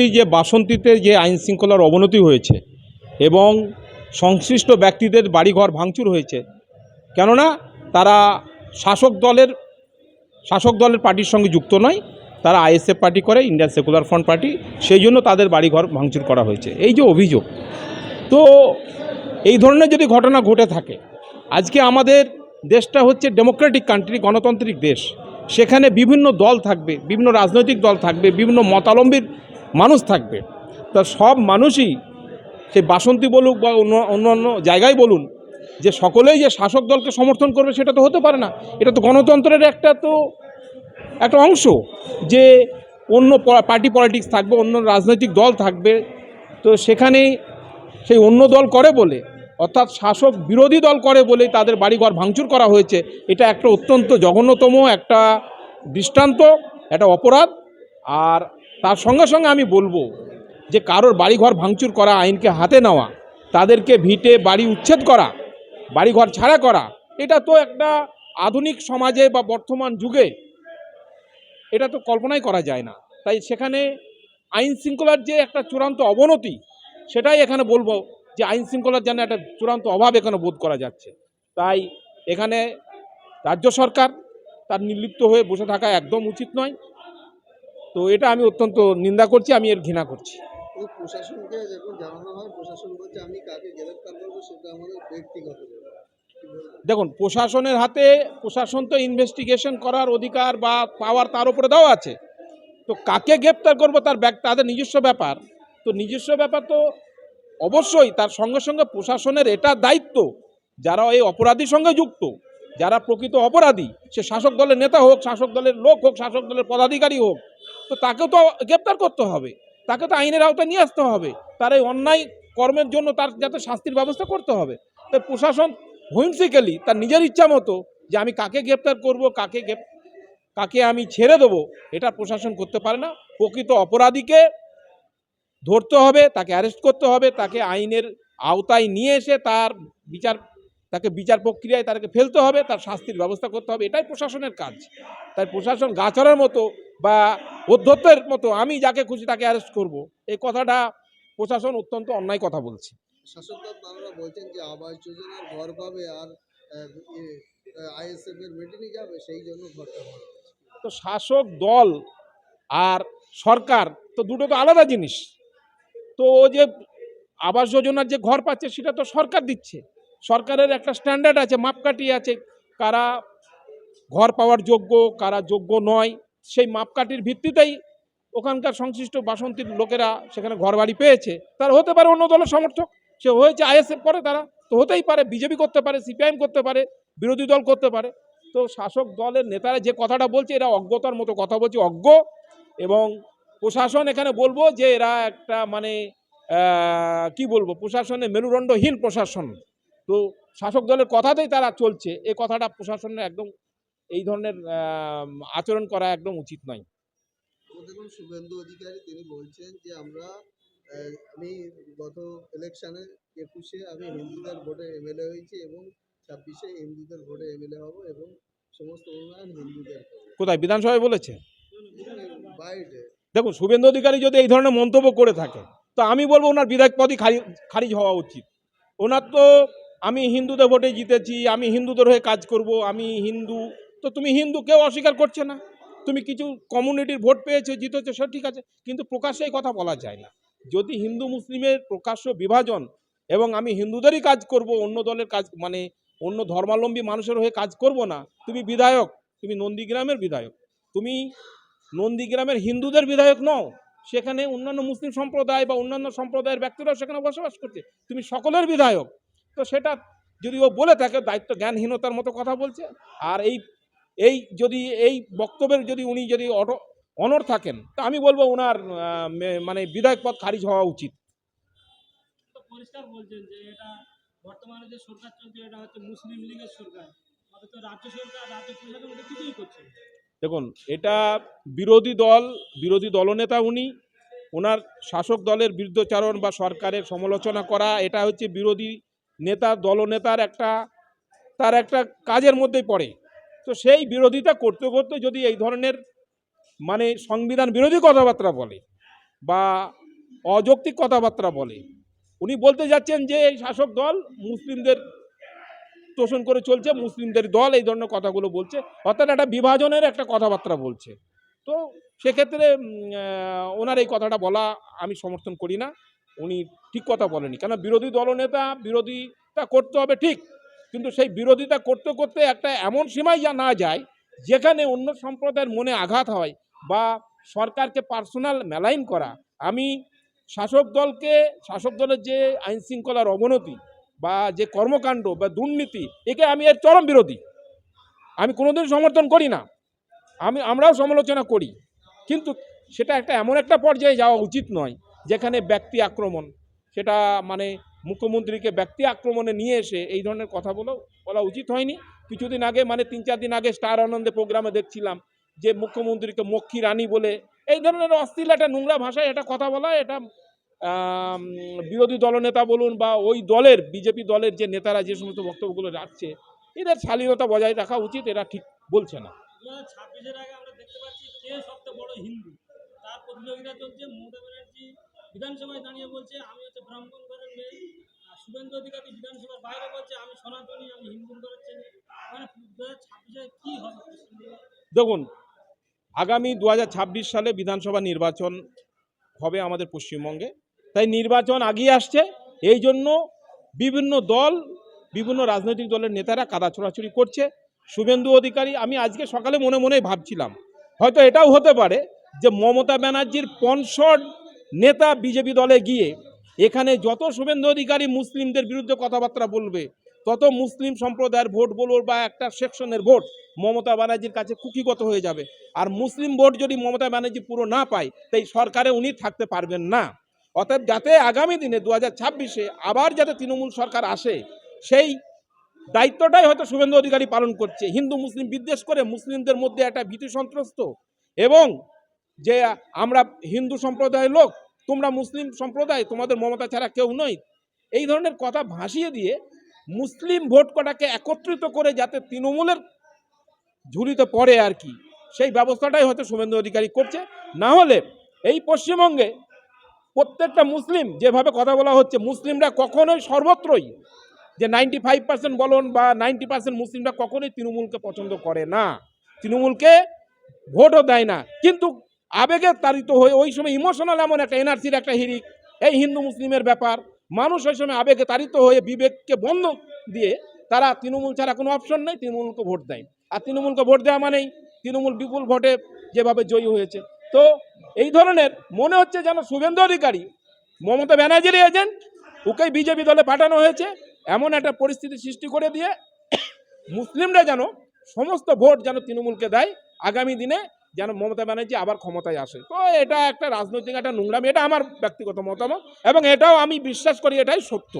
সম্প্রতি যে বাসন্তীতে যে আইন শৃঙ্খলার অবনতি হয়েছে এবং সংশ্লিষ্ট ব্যক্তিদের বাড়িঘর ভাঙচুর হয়েছে, কেননা তারা শাসক দলের শাসক দলের পার্টির সঙ্গে যুক্ত নয়, তারা আইএসএফ পার্টি করে, ইন্ডিয়ান সেকুলার ফ্রন্ট পার্টি, সেই জন্য তাদের বাড়িঘর ভাঙচুর করা হয়েছে। এই যে অভিযোগ, তো এই ধরনের যদি ঘটনা ঘটে থাকে, আজকে আমাদের দেশটা হচ্ছে ডেমোক্রেটিক কান্ট্রি, গণতান্ত্রিক দেশ, সেখানে বিভিন্ন দল থাকবে, বিভিন্ন রাজনৈতিক দল থাকবে, বিভিন্ন মতালম্বীর মানুষ থাকবে। তা সব মানুষই সে বাসন্তী বলুক বা অন্য অন্যান্য জায়গায় বলুন, যে সকলেই যে শাসক দলকে সমর্থন করবে সেটা তো হতে পারে না। এটা তো গণতন্ত্রের একটা তো, একটা অংশ যে অন্য পার্টি পলিটিক্স থাকবে, অন্য রাজনৈতিক দল থাকবে। তো সেখানে সেই অন্য দল করে বলে, অর্থাৎ শাসক বিরোধী দল করে বলে তাদের বাড়িঘর ভাঙচুর করা হয়েছে, এটা একটা অত্যন্ত জঘন্যতম একটা দৃষ্টান্ত, একটা অপরাধ। আর তার সঙ্গে সঙ্গে আমি বলব যে কারোর বাড়িঘর ভাঙচুর করা, আইনকে হাতে নেওয়া, তাদেরকে ভিটে বাড়ি উচ্ছেদ করা, বাড়িঘর ছাড়া করা, এটা তো একটা আধুনিক সমাজে বা বর্তমান যুগে এটা তো কল্পনাই করা যায় না। তাই সেখানে আইন শৃঙ্খলার যে একটা চূড়ান্ত অবনতি, সেটাই এখানে বলব যে আইন শৃঙ্খলার যেন একটা চূড়ান্ত অভাব এখানে বোধ করা যাচ্ছে। তাই এখানে রাজ্য সরকার তার নির্লিপ্ত হয়ে বসে থাকা একদম উচিত নয়। তো এটা আমি অত্যন্ত নিন্দা করছি আমি এর ঘৃণা করছি। প্রশাসনকে যখন জানানো হয় প্রশাসন বলছে আমি কাকে গ্রেফতার করব সেটা আমাদের ব্যক্তিগত ব্যাপার। কি বলবেন? দেখুন প্রশাসনের হাতে প্রশাসন তো ইনভেস্টিগেশন করার অধিকার বা পাওয়ার তার উপরে দেওয়া আছে। তো কাকে গ্রেপ্তার করব তার ব্যাগ তাদের নিজস্ব ব্যাপার। তো নিজস্ব ব্যাপার তো অবশ্যই তার সঙ্গে সঙ্গে প্রশাসনের এটা দায়িত্ব। যারা এই অপরাধীর সঙ্গে যুক্ত যারা প্রকৃত অপরাধী সে শাসক দলের নেতা হোক শাসক দলের লোক হোক শাসক দলের পদাধিকারী হোক তো তাকেও তো গ্রেপ্তার করতে হবে। তাকে তো আইনের আওতায় নিয়ে আসতে হবে। তার এই অন্যায় কর্মের জন্য তার যাতে শাস্তির ব্যবস্থা করতে হবে। তাই প্রশাসন হুইমসিক্যালি তার নিজের ইচ্ছা মতো যে আমি কাকে গ্রেপ্তার করব, কাকে কাকে আমি ছেড়ে দেবো, এটা প্রশাসন করতে পারে না। প্রকৃত অপরাধীকে ধরতে হবে, তাকে অ্যারেস্ট করতে হবে, তাকে আইনের আওতায় নিয়ে এসে তার বিচার তাকে বিচার প্রক্রিয়ায় তাকে ফেলতে হবে তার শাস্তির ব্যবস্থা করতে হবে এটাই প্রশাসনের কাজ। তাই প্রশাসন গাছড়ার মতো বা অধ্যত্বের মতো আমি যাকে খুশি তাকে অ্যারেস্ট করব। এই কথাটা প্রশাসন অত্যন্ত অন্যায় কথা বলছে। শাসক দল বলছেন যে আবাস যোজনার ঘর পাবে আর আইএসএফ এর মিটিংয়ে যাবে সেই জন্য ঘরটা তো শাসক দল আর সরকার তো দুটো তো আলাদা জিনিস। তো ও যে আবাস যোজনার যে ঘর পাচ্ছে সেটা তো সরকার দিচ্ছে। সরকারের একটা স্ট্যান্ডার্ড আছে, মাপকাঠি আছে। কারা ঘর পাওয়ার যোগ্য, কারা যোগ্য নয়, সেই মাপকাঠির ভিত্তিতেই ওখানকার সংশ্লিষ্ট বাসন্তীর লোকেরা সেখানে ঘর বাড়ি পেয়েছে। তার হতে পারে অন্য দলের সমর্থক, সে হয়েছে আইএসএফ করে তারা, তো হতেই পারে, বিজেপি করতে পারে, সিপিআইএম করতে পারে, বিরোধী দল করতে পারে। তো শাসক দলের নেতারা যে কথাটা বলছে, এরা অজ্ঞতার মতো কথা বলছে, অজ্ঞ। এবং প্রশাসন এখানে বলব যে এরা একটা মানে কি বলব প্রশাসনের মেরুদণ্ডহীন প্রশাসন। তো শাসক দলের কথাতেই তারা চলছে। এই কথাটা প্রশাসনের একদম এই ধরনের আচরণ করা একদম উচিত নয়। দেখুন শুভেন্দু অধিকারী তিনি বলছেন যে আমরা আমি গত ইলেকশনে একুশে আমি হিন্দুদের ভোটে এমএলএ হয়েছি এবং ছাব্বিশে হিন্দুদের ভোটে এমএলএ হব এবং সমস্ত উন্নয়ন হিন্দুদের কোথায়? বিধানসভায় বলেছে? বাইরে। দেখুন শুভেন্দু অধিকারী যদি এই ধরনের মন্তব্য করে থাকে তো আমি বলব ওনার বিধায়ক পদই খারি- খারিজ হওয়া উচিত। ওনার তো আমি হিন্দুদের ভোটে জিতেছি, আমি হিন্দুদের হয়ে কাজ করব, আমি হিন্দু। তো তুমি হিন্দু, কেউ অস্বীকার করছে না। তুমি কিছু কমিউনিটির ভোট পেয়েছ, জিতেছো সে ঠিক আছে। কিন্তু প্রকাশ্যে এই কথা বলা যায় না। যদি হিন্দু মুসলিমের প্রকাশ্য বিভাজন এবং আমি হিন্দুদেরই কাজ করব, অন্য দলের কাজ মানে অন্য ধর্মাবলম্বী মানুষের হয়ে কাজ করব না, তুমি বিধায়ক, তুমি নন্দীগ্রামের বিধায়ক। তুমি নন্দীগ্রামের হিন্দুদের বিধায়ক নও, সেখানে অন্যান্য মুসলিম সম্প্রদায় বা অন্যান্য সম্প্রদায়ের ব্যক্তিরাও সেখানে বসবাস করছে। তুমি সকলের বিধায়ক। তো সেটা যদি ও বলে থাকে দায়িত্ব জ্ঞানহীনতার মতো কথা বলছে আর এই এই যদি এই বক্তব্যের যদি উনি যদি অটো অনর থাকেন তা আমি বলব ওনার মানে বিধায়ক পদ খারিজ হওয়া উচিত। পরিষ্কার বলছেন যে এটা বর্তমানে যে সরকার চলছে এটা হচ্ছে মুসলিম লীগের সরকার। অথচ রাজ্য সরকার রাজ্য প্রশাসন ওটা কিছুই করছে দেখুন এটা বিরোধী দল বিরোধী দলনেতা উনি ওনার শাসক দলের বিরুদ্ধচারণ বা সরকারের সমালোচনা করা এটা হচ্ছে বিরোধী নেতা, দলনেতার একটা, তার একটা কাজের মধ্যেই পড়ে। তো সেই বিরোধিতা করতে করতে যদি এই ধরনের মানে সংবিধান বিরোধী কথাবার্তা বলে বা অযৌক্তিক কথাবার্তা বলে, উনি বলতে যাচ্ছেন যে এই শাসক দল মুসলিমদের তোষণ করে চলছে, মুসলিমদের দল এই ধরনের কথাগুলো বলছে, অর্থাৎ একটা বিভাজনের একটা কথাবার্তা বলছে। তো সেক্ষেত্রে ওনার এই কথাটা বলা আমি সমর্থন করি না। উনি ঠিক কথা বলেনি কেন? বিরোধী দলনেতা বিরোধিতা করতে হবে ঠিক। কিন্তু সেই বিরোধিতা করতে করতে একটা এমন সীমায় যা না যায়, যেখানে অন্য সম্প্রদায়ের মনে আঘাত হয় বা সরকারকে পার্সোনাল মেলাইন করা। আমি শাসক দলকে, শাসক দলের যে আইন শৃঙ্খলার অবনতি বা যে কর্মকাণ্ড বা দুর্নীতি, একে আমি এর চরম বিরোধী। আমি কোনোদিন সমর্থন করি না। আমি, আমরাও সমালোচনা করি। কিন্তু সেটা একটা এমন একটা পর্যায়ে যাওয়া উচিত নয় যেখানে ব্যক্তি আক্রমণ, সেটা মানে মুখ্যমন্ত্রীকে ব্যক্তি আক্রমণে নিয়ে এসে এই ধরনের কথা বলা বলা উচিত হয়নি। কিছুদিন আগে মানে তিন চার দিন আগে স্টার আনন্দে প্রোগ্রামে দেখছিলাম যে মুখ্যমন্ত্রীকে মক্ষী রানী বলে, এই ধরনের অশ্লীল একটা নোংরা ভাষায় এটা কথা বলা, এটা বিরোধী দলনেতা বলুন বা ওই দলের, বিজেপি দলের যে নেতারা যে সমস্ত বক্তব্যগুলো রাখছে, এদের শালীনতা বজায় রাখা উচিত, এরা ঠিক বলছে না, ছাব্বিশের আগে আমরা দেখতে পাচ্ছি কে সবচেয়ে বড় হিন্দু? প্রতিযোগিতা চলছে। মমতা ব্যানার্জি বিধানসভায় দাঁড়িয়ে বলছে, আমি হচ্ছে ব্রাহ্মণ ঘরের মেয়ে শুভেন্দু অধিকারী বিধানসভার বাইরে বলছে, আমি সনাতনী, আমি হিন্দু ঘরের ছেলে। মানে দু হাজার কী হবে? দেখুন, আগামী দু হাজার ছাব্বিশ সালে বিধানসভা নির্বাচন হবে আমাদের পশ্চিমবঙ্গে। তাই নির্বাচন আগিয়ে আসছে। এই জন্য বিভিন্ন দল, বিভিন্ন রাজনৈতিক দলের নেতারা কাদা ছোড়াছুড়ি করছে। শুভেন্দু অধিকারী, আমি আজকে সকালে মনে মনে ভাবছিলাম, হয়তো এটাও হতে পারে যে মমতা ব্যানার্জির পনসড নেতা বিজেপি দলে গিয়ে এখানে যত শুভেন্দু অধিকারী মুসলিমদের বিরুদ্ধে কথাবার্তা বলবে, তত মুসলিম সম্প্রদায়ের ভোট বলুন বা একটা সেকশনের ভোট মমতা ব্যানার্জির কাছে কুকিগত হয়ে যাবে। আর মুসলিম ভোট যদি মমতা ব্যানার্জি পুরো না পায়, তাই সরকারে উনি থাকতে পারবেন না। অতএব যাতে আগামী দিনে দু হাজার ছাব্বিশে আবার যাতে তৃণমূল সরকার আসে, সেই দায়িত্বটাই হয়তো শুভেন্দু অধিকারী পালন করছে। হিন্দু, মুসলিম বিদ্বেষ করে মুসলিমদের মধ্যে একটা ভীতি সন্ত্রস্ত এবং যে আমরা হিন্দু সম্প্রদায়ের লোক, তোমরা মুসলিম সম্প্রদায়, তোমাদের মমতা ছাড়া কেউ নই। এই ধরনের কথা ভাসিয়ে দিয়ে মুসলিম ভোট কটাকে একত্রিত করে যাতে তৃণমূলের ঝুলিতে পড়ে আর কি, সেই ব্যবস্থাটাই হয়তো শুভেন্দু অধিকারী করছে। না হলে এই পশ্চিমবঙ্গে প্রত্যেকটা মুসলিম, যেভাবে কথা বলা হচ্ছে, মুসলিমরা কখনোই সর্বত্রই যে নাইনটি ফাইভ পার্সেন্ট বলুন বা নাইনটি পার্সেন্ট মুসলিমরা কখনোই তৃণমূলকে পছন্দ করে না। তৃণমূলকে ভোটও দেয় না। কিন্তু আবেগে তাড়িত হয়ে ওই সময় ইমোশনাল এমন একটা এনার্জির একটা হিরিক এই হিন্দু মুসলিমের ব্যাপার। মানুষ ওই সময় আবেগে তাড়িত হয়ে বিবেককে বন্ধ দিয়ে তারা তৃণমূল ছাড়া কোনো অপশন নেই, তৃণমূলকে ভোট দেয়। আর তৃণমূলকে ভোট দেওয়া মানেই তৃণমূল বিপুল ভোটে যেভাবে জয়ী হয়েছে। তো এই ধরনের মনে হচ্ছে যেন শুভেন্দু অধিকারী, মমতা ব্যানার্জির এজেন্ট ওকেই বিজেপি দলে পাঠানো হয়েছে, এমন একটা পরিস্থিতি সৃষ্টি করে দিয়ে মুসলিমরা যেন সমস্ত ভোট যেন তৃণমূলকে দেয়, আগামী দিনে যেন মমতা ব্যানার্জি আবার ক্ষমতায় আসে। তো এটা একটা রাজনৈতিক একটা নোংরামি, এটা আমার ব্যক্তিগত মতামত এবং এটাও আমি বিশ্বাস করি এটাই সত্য।